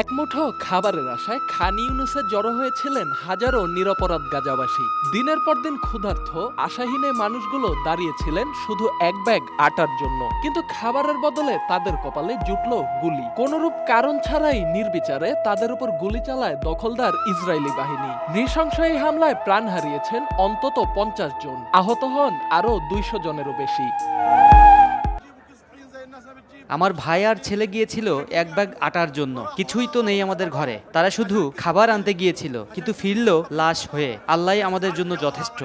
এক মুঠো খাবারের আশায় খান ইউনুসে জড়ো হয়েছিলেন হাজারো নিরপরাধ গাজাবাসী। দিনের পর দিন ক্ষুধার্থ আশাহীনে মানুষগুলো দাঁড়িয়েছিলেন শুধু এক ব্যাগ আটার জন্য। কিন্তু খাবারের বদলে তাদের কপালে জুটল গুলি। কোনরূপ কারণ ছাড়াই নির্বিচারে তাদের উপর গুলি চালায় দখলদার ইসরায়েলি বাহিনী। নৃশংস এই হামলায় প্রাণ হারিয়েছেন অন্তত পঞ্চাশ জন। আহত হন আরও দুইশো জনেরও বেশি। আমার ভাই আর ছেলে গিয়েছিল এক ব্যাগ আটার জন্য। কিছুই তো নেই আমাদের ঘরে। তারা শুধু খাবার আনতে গিয়েছিল, কিন্তু ফিরল লাশ হয়ে। আল্লাহ আমাদের জন্য যথেষ্ট।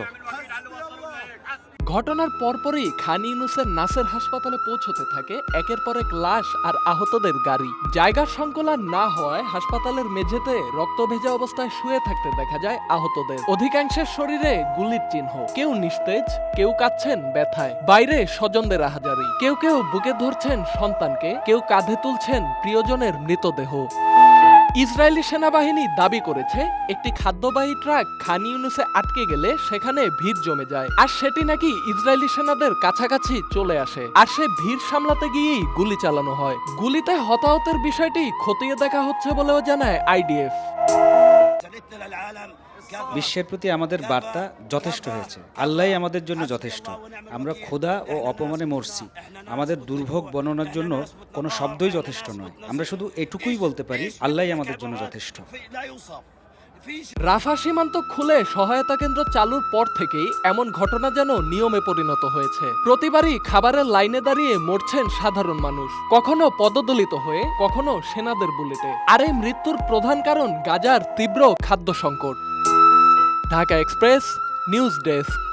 ঘটনার পরপরই খান ইউনুসের নাসের হাসপাতালে পৌঁছতে থাকে একের পর এক লাশ আর আহতদের গাড়ি। জায়গার সংকলন না হওয়ায় হাসপাতালের মেঝেতে রক্ত ভেজা অবস্থায় শুয়ে থাকতে দেখা যায় আহতদের। অধিকাংশের শরীরে গুলির চিহ্ন। কেউ নিস্তেজ, কেউ কাচ্ছেন ব্যথায়। বাইরে স্বজনদের আহাজারি। কেউ কেউ বুকে ধরছেন সন্তানকে, কেউ কাঁধে তুলছেন প্রিয়জনের মৃতদেহ। ইসরায়েলি সেনাবাহিনী দাবি করেছে, একটি খাদ্যবাহী ট্রাক খান ইউনুসে আটকে গেলে সেখানে ভিড় জমে যায়। আর সেটি নাকি ইসরায়েলি সেনাদের কাছাকাছি চলে আসে। আর সে ভিড় সামলাতে গিয়েই গুলি চালানো হয়। গুলিতে হতাহতের বিষয়টি খতিয়ে দেখা হচ্ছে বলেও জানায় আইডিএফ। বিশ্বের প্রতি আমাদের বার্তা যথেষ্ট হয়েছে। আল্লাহ আমাদের জন্য যথেষ্ট। আমরা ক্ষুধা ও অপমানে মরছি। আমাদের দুর্ভোগ বর্ণনার জন্য কোনো শব্দই যথেষ্ট নয়। আমরা শুধু এটুকুই বলতে পারি আল্লাহ আমাদের জন্য যথেষ্ট। রাফা সীমান্ত খুলে সহায়তা কেন্দ্র চালুর পর থেকেই এমন ঘটনা যেন নিয়মে পরিণত হয়েছে। প্রতিবারই খাবারের লাইনে দাঁড়িয়ে মরছেন সাধারণ মানুষ। কখনো পদদলিত হয়ে, কখনো সেনাদের বুলেটে। আর এই মৃত্যুর প্রধান কারণ গাজার তীব্র খাদ্য সংকট। Dhaka express, news desk.